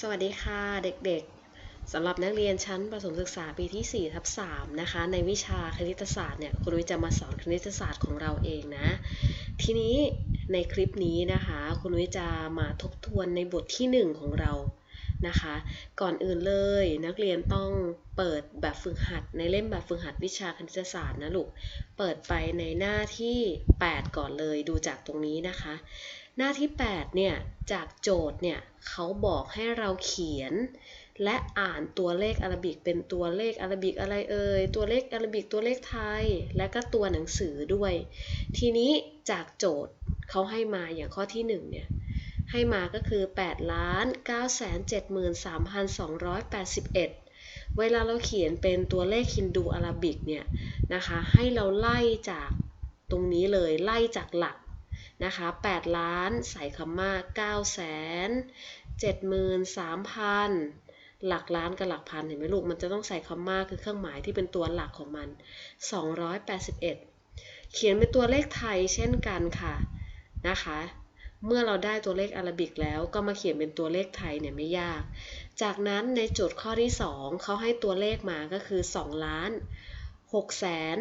สวัสดีค่ะเด็กๆสำหรับนักเรียนชั้นประถมศึกษาปีที่4ทับ3นะคะ ในวิชาคณิตศาสตร์เนี่ยครูนุ้ยจะมาสอนคณิตศาสตร์ของเราเองนะ ทีนี้ในคลิปนี้นะคะครูนุ้ยจะมาทบทวนในบทที่ 1 ของเรานะคะ ก่อนอื่นเลยนักเรียนต้องเปิดแบบฝึกหัด ในเล่มแบบฝึกหัดวิชาคณิตศาสตร์นะลูกเปิดไปในหน้าที่ 8 ก่อนเลยดูจากตรงนี้นะคะ หน้าที่ 8 เนี่ย จากโจทย์เนี่ยเขาบอกให้เราเขียน และอ่านตัวเลขอารบิกเป็นตัวเลขอารบิกอะไรเอ่ย ตัวเลขอารบิกตัวเลขไทย และก็ตัวหนังสือด้วย ทีนี้จากโจทย์เขาให้มาอย่างข้อที่ 1 เนี่ย ให้มาก็คือ8ล้าน9 7 3 2 8 1เวลาเราเขียนเป็นตัวเลขฮินดูอาราบิกเนี่ยนะคะ ให้เราไล่จากตรงนี้เลยไล่จากหลัก นะคะ8ล้านใส่คำว่า9แสน73,000หลักล้านกับหลักพันเห็นไหมลูก มันจะต้องใส่คำมาคือเครื่องหมายที่เป็นตัวหลักของมัน 281 เขียนเป็นตัวเลขไทยเช่นกันค่ะนะคะ เมื่อเราได้ตัวเลขอาราบิกแล้วก็มาเขียนเป็นตัวเลขไทยเนี่ยไม่ยาก จากนั้นในโจทย์ข้อที่ 2 เขาให้ตัวเลขมาก็คือ 2 ล้าน6แสน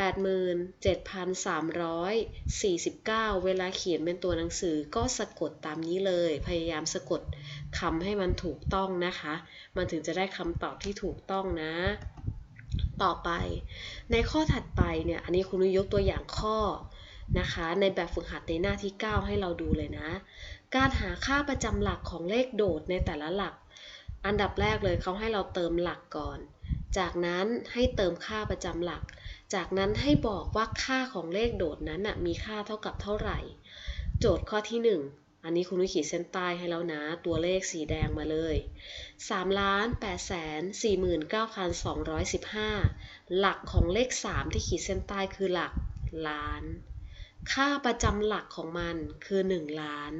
87,349 เวลาเขียนเป็นตัวหนังสือก็สะกดตามนี้เลย พยายามสะกดคำให้มันถูกต้องนะคะ มันถึงจะได้คำตอบที่ถูกต้องนะ ต่อไป ในข้อถัดไปเนี่ย อันนี้คุณนุยยกตัวอย่างข้อนะคะ ในแบบฝึกหัดในหน้าที่ 9 ให้เราดูเลยนะ การหาค่าประจำหลักของเลขโดดในแต่ละหลัก อันดับแรกเลยเขาให้เราเติมหลักก่อน จากนั้นให้เติมค่าประจำหลัก จากนั้นให้บอกว่าค่าของเลขโดดนั้นนะมีค่าเท่ากับเท่าไหร่ โจทย์ข้อที่ 1 อันนี้คุณนุ้ยขีดเส้นใต้ให้แล้วนะ ตัวเลขสีแดงมาเลย3ล้าน8แสน49,215 หลักของเลข 3 ที่ขีดเส้นใต้คือหลักล้าน ค่าประจำหลักของมันคือ 1 ล้าน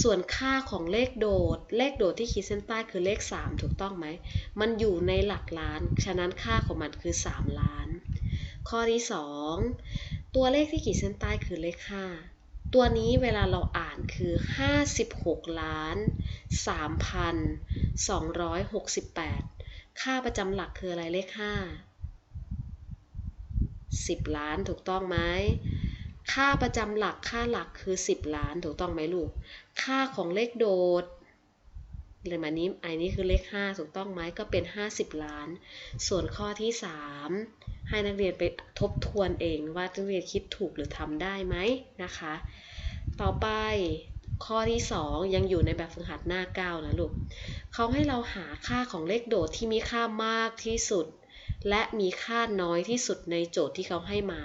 ส่วนค่าของเลขโดด เลขโดดที่ขีดเส้นใต้คือเลข 3 ถูกต้องไหม มันอยู่ในหลักล้าน ฉะนั้นค่าของมันคือ 3 ล้าน ข้อที่ 2 ตัวเลขที่ขีดเส้นใต้คือเลข 5 ตัวนี้เวลาเราอ่านคือ 56ล้าน3,268 ค่าประจำหลักคืออะไรเลข 5 10 ล้านถูกต้องไหมค่าประจำหลักค่าหลักคือ 10 ล้านถูกต้องไหมลูก ค่าของเลขโดด เลยมานี้ไอ้นี้คือเลข 5 ถูกต้องไหมก็เป็น 50 ล้าน ส่วนข้อที่ 3 ให้นักเรียนไปทบทวนเองว่านักเรียนคิดถูกหรือทำได้ไหมนะคะ ต่อไปข้อที่ 2 ยังอยู่ในแบบฝึกหัดหน้า 9 นะลูกเขาให้เราหาค่าของเลขโดดที่มีค่ามากที่สุด และมีค่าน้อยที่สุดในโจทย์ที่เขาให้มา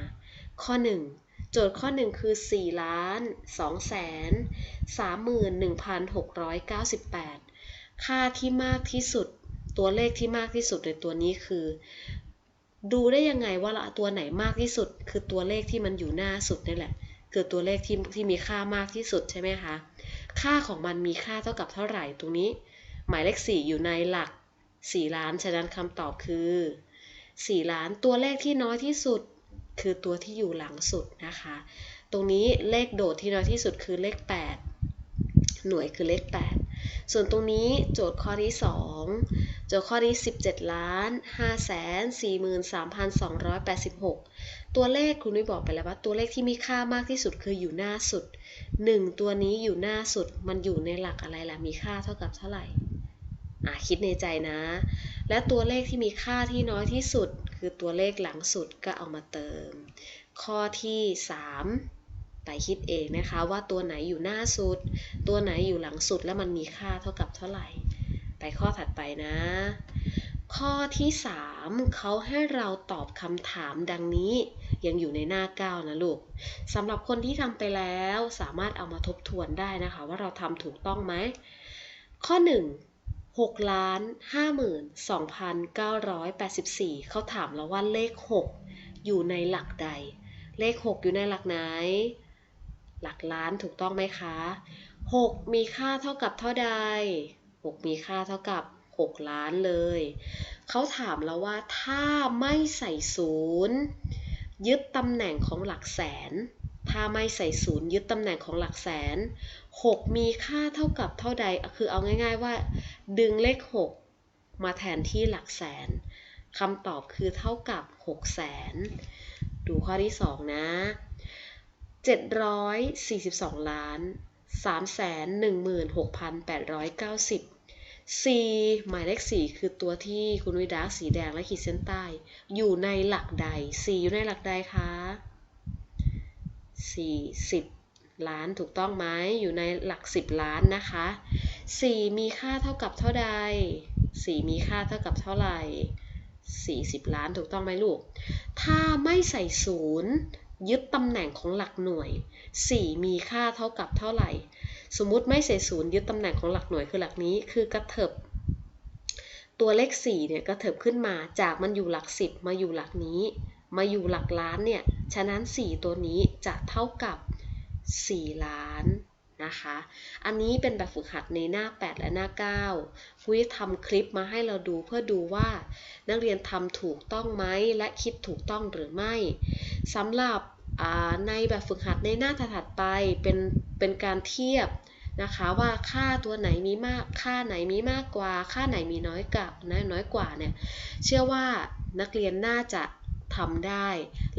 ข้อ 1 โจทย์ข้อ 1 คือ4ล้าน2แสน31,698 ค่าที่มากที่สุด ตัวเลขที่มากที่สุดในตัวนี้คือ ดูได้ยังไงว่าตัวไหนมากที่สุด คือตัวเลขที่มันอยู่หน้าสุดนี่แหละ คือตัวเลขที่ที่มีค่ามากที่สุดใช่ไหมคะ ค่าของมันมีค่าเท่ากับเท่าไหร่ตรงนี้ หมายเลข 4 อยู่ในหลัก 4 ล้าน ฉะนั้นคำตอบคือ 4 ล้าน ตัวเลขที่น้อยที่สุด คือตัวที่อยู่หลังสุดนะคะ ตรงนี้เลขโดดที่น้อยที่สุดคือเลข 8 หน่วยคือเลข 8 ส่วนตรงนี้โจทย์ข้อที่ 2 โจทย์ข้อที่17 ล้าน 5 4 3 2 8 6 ตัวเลขคุณนุ้ยบอกไปแล้วว่า ตัวเลขที่มีค่ามากที่สุดคืออยู่หน้าสุด 1 ตัวนี้อยู่หน้าสุด มันอยู่ในหลักอะไรล่ะ มีค่าเท่ากับเท่าไหร่อะคิดในใจนะ และตัวเลขที่มีค่าที่น้อยที่สุด คือตัวเลขหลังสุดก็เอามาเติม ข้อที่ 3 ไปคิดเองนะคะว่าตัวไหนอยู่หน้าสุด ตัวไหนอยู่หลังสุดแล้วมันมีค่าเท่ากับเท่าไหร่ ไปข้อถัดไปนะ ข้อที่ 3เขาให้เราตอบคำถามดังนี้ ยังอยู่ในหน้า 9 นะลูกสำหรับคนที่ทำไปแล้วสามารถเอามาทบทวนได้นะคะ ว่าเราทำถูกต้องไหม ข้อ 1 6ล้าน52,984 เขาถามเราว่าเลข 6 อยู่ในหลักใด เลข 6 อยู่ในหลักไหน หลักล้านถูกต้องไหมคะ 6 มีค่าเท่ากับเท่าใด 6 มีค่าเท่ากับ 6 ล้านเลย เขาถามเราว่าถ้าไม่ใส่ศูนย์ยึดตำแหน่งของหลักแสน ถ้าไม่ใส่ศูนย์ยึดตำแหน่งของหลักแสน 6 มีค่าเท่ากับเท่าใด คือเอาง่ายๆว่า ดึงเลข 6 มาแทนที่หลักแสนคำตอบคือเท่ากับ6แสนดูข้อที่ 2 นะ 742 ล้าน 316,890 C หมายเลข 4 คือตัวที่คุณวิดาสีแดงและขีดเส้นใต้ อยู่ในหลักใด C อยู่ในหลักใดคะ40 ล้านถูกต้องไหมอยู่ในหลัก 10 ล้านนะคะ 4 มีค่าเท่ากับเท่าใด 4 มีค่าเท่ากับเท่าไหร่ 40 ล้านถูกต้องไหมลูก ถ้าไม่ใส่ศูนย์ ยึดตำแหน่งของหลักหน่วย 4 มีค่าเท่ากับเท่าไหร่ สมมุติไม่ใส่ศูนย์ยึดตำแหน่งของหลักหน่วยคือหลักนี้ คือกระเถิบตัวเลข 4 เนี่ยกระเถิบขึ้นมาจากมันอยู่หลัก 10 มาอยู่หลักนี้ มาอยู่หลักล้านเนี่ย ฉะนั้น 4 ตัวนี้จะเท่ากับ 4 ล้าน นะคะ อันนี้เป็นแบบฝึกหัดในหน้า 8 และหน้า9คุยทำคลิปมาให้เราดูเพื่อดูว่า นักเรียนทำถูกต้องไหมและคิดถูกต้องหรือไม่สำหรับในแบบฝึกหัดในหน้าถัดไปเป็นเป็นการเทียบนะคะว่าค่าตัวไหนมีมากค่าไหนมีมากกว่า ค่าไหนมีน้อยกว่าน้อยกว่าเนี่ยเชื่อว่านักเรียนน่าจะ ทำได้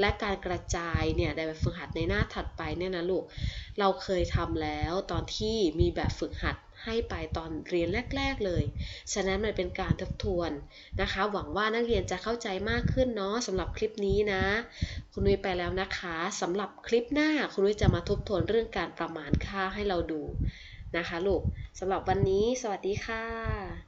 และการกระจายเนี่ยในแบบฝึกหัดในหน้าถัดไปเนี่ยนะลูก เราเคยทำแล้วตอนที่มีแบบฝึกหัดให้ไปตอนเรียนแรก ๆเลย ฉะนั้นมันเป็นการทบทวนนะคะ หวังว่านักเรียนจะเข้าใจมากขึ้นเนาะสำหรับคลิปนี้นะ คุณนุ้ยไปแล้วนะคะสำหรับคลิปหน้าคุณนุ้ยจะมาทบทวนเรื่องการประมาณค่าให้เราดูนะคะลูกสำหรับวันนี้ สวัสดีค่ะ